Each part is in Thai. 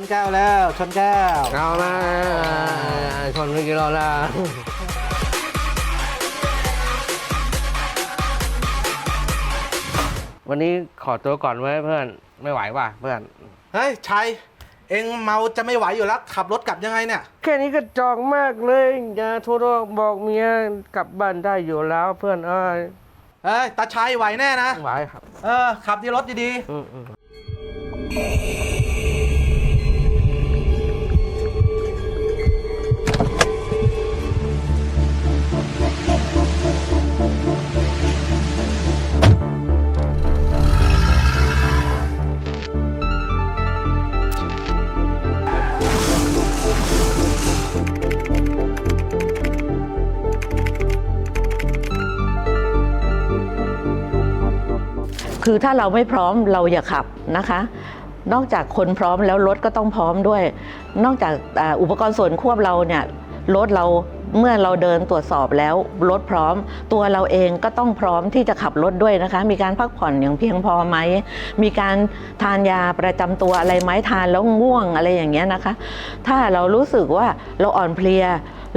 นแก้วแล้วชนแก้วเอานะชนไม่กี่รอบแล้ววันนี้ขอตัวก่อนไว้เพื่อนไม่ไหวว่ะเพื่อน เฮ้ยชัยเอ็งเมาจะไม่ไหวอยู่แล้ว ขับรถกลับยังไงเนี่ย แค่นี้ก็จองมากเลยอย่าโทรบอกเมียกลับบ้านได้อยู่แล้วเพื่อนเอ้ยเฮ้ยตาชัยไหวแน่นะไหวครับ เออ ขับที่รถดีอืมอืม คือถ้าเราไม่พร้อมเราอย่าขับนะคะ นอกจากคนพร้อมแล้วรถก็ต้องพร้อมด้วย นอกจากอุปกรณ์ส่วนควบเราเนี่ยรถเรา เมื่อเราเดินตรวจสอบแล้วรถพร้อม ตัวเราเองก็ต้องพร้อมที่จะขับรถด้วยนะคะ มีการพักผ่อนอย่างเพียงพอไหม มีการทานยาประจำตัวอะไรไหมทานแล้วง่วงอะไรอย่างเงี้ยนะคะ ถ้าเรารู้สึกว่าเราอ่อนเพลีย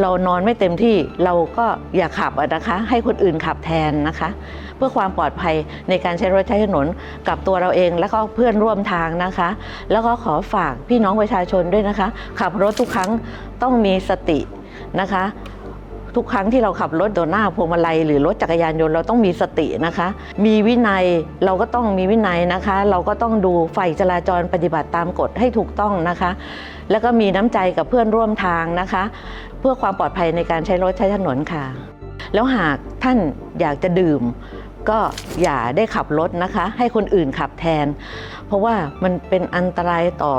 เรานอนไม่เต็มที่เราก็อย่าขับนะคะ ให้คนอื่นขับแทนนะคะ เพื่อความปลอดภัยในการใช้รถใช้ถนนกับตัวเราเองและก็เพื่อนร่วมทางนะคะ แล้วก็ขอฝากพี่น้องประชาชนด้วยนะคะ ขับรถทุกครั้งต้องมีสติ นะคะ ทุกครั้งที่เราขับรถโดนหน้าพวงมาลัยหรือรถจักรยานยนต์เราต้องมีสตินะคะ มีวินัยเราก็ต้องมีวินัยนะคะ เราก็ต้องดูไฟจราจรปฏิบัติตามกฎให้ถูกต้องนะคะ แล้วก็มีน้ำใจกับเพื่อนร่วมทางนะคะ เพื่อความปลอดภัยในการใช้รถใช้ถนนค่ะ แล้วหากท่านอยากจะดื่มก็อย่าได้ขับรถนะคะ ให้คนอื่นขับแทน เพราะว่ามันเป็นอันตรายต่อ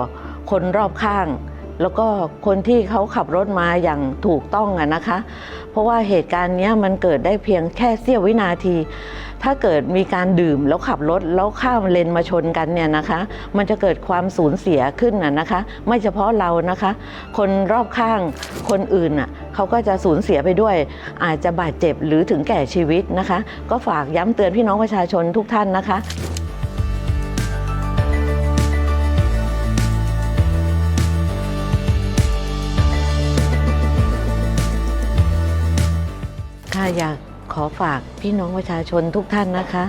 คนรอบข้าง แล้วก็คนที่เขาขับรถมาอย่างถูกต้องอะนะคะ เพราะว่าเหตุการณ์นี้มันเกิดได้เพียงแค่เสี้ยววินาที ถ้าเกิดมีการดื่มแล้วขับรถแล้วข้ามเลนมาชนกันเนี่ยนะคะ มันจะเกิดความสูญเสียขึ้นน่ะนะคะ ไม่เฉพาะเรานะคะ คนรอบข้างคนอื่นน่ะเขาก็จะสูญเสียไปด้วย อาจจะบาดเจ็บหรือถึงแก่ชีวิตนะคะ ก็ฝากย้ำเตือนพี่น้องประชาชนทุกท่านนะคะ ค่ะอยากขอฝากพี่น้องประชาชนทุกท่านนะคะ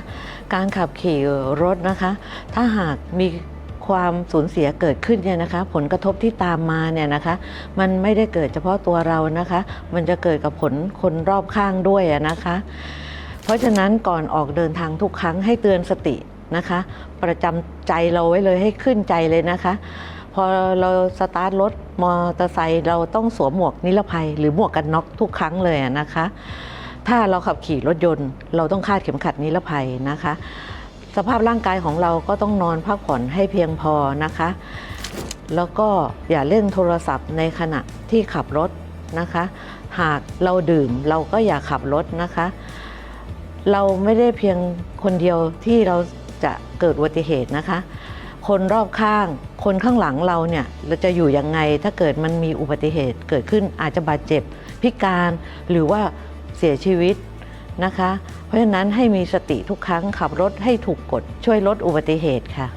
การขับขี่รถนะคะ ถ้าหากมีความสูญเสียเกิดขึ้นเนี่ยนะคะ ผลกระทบที่ตามมาเนี่ยนะคะ มันไม่ได้เกิดเฉพาะตัวเรานะคะ มันจะเกิดกับผลคนรอบข้างด้วยนะคะ เพราะฉะนั้นก่อนออกเดินทางทุกครั้งให้เตือนสตินะคะ ประจำใจเราไว้เลยให้ขึ้นใจเลยนะคะ พอเราสตาร์ทรถมอเตอร์ไซค์เราต้องสวมหมวกนิรภัย หรือหมวกกันน็อกทุกครั้งเลยนะคะ ถ้าเราขับขี่รถยนต์ เราต้องคาดเข็มขัดนิรภัยนะคะ สภาพร่างกายของเราก็ต้องนอนพักผ่อนให้เพียงพอนะคะ แล้วก็อย่าเล่นโทรศัพท์ในขณะที่ขับรถนะคะ หากเราดื่มเราก็อย่าขับรถนะคะ เราไม่ได้เพียงคนเดียวที่เราจะเกิดอุบัติเหตุนะคะ คนรอบข้างคนข้างหลังเราเนี่ยเราจะอยู่ยังไงถ้าเกิดมันมีอุบัติเหตุเกิดขึ้นอาจจะบาดเจ็บพิการหรือว่า เสียชีวิตนะคะ เพราะฉะนั้นให้มีสติทุกครั้งขับรถให้ถูกกฎช่วยลดอุบัติเหตุค่ะ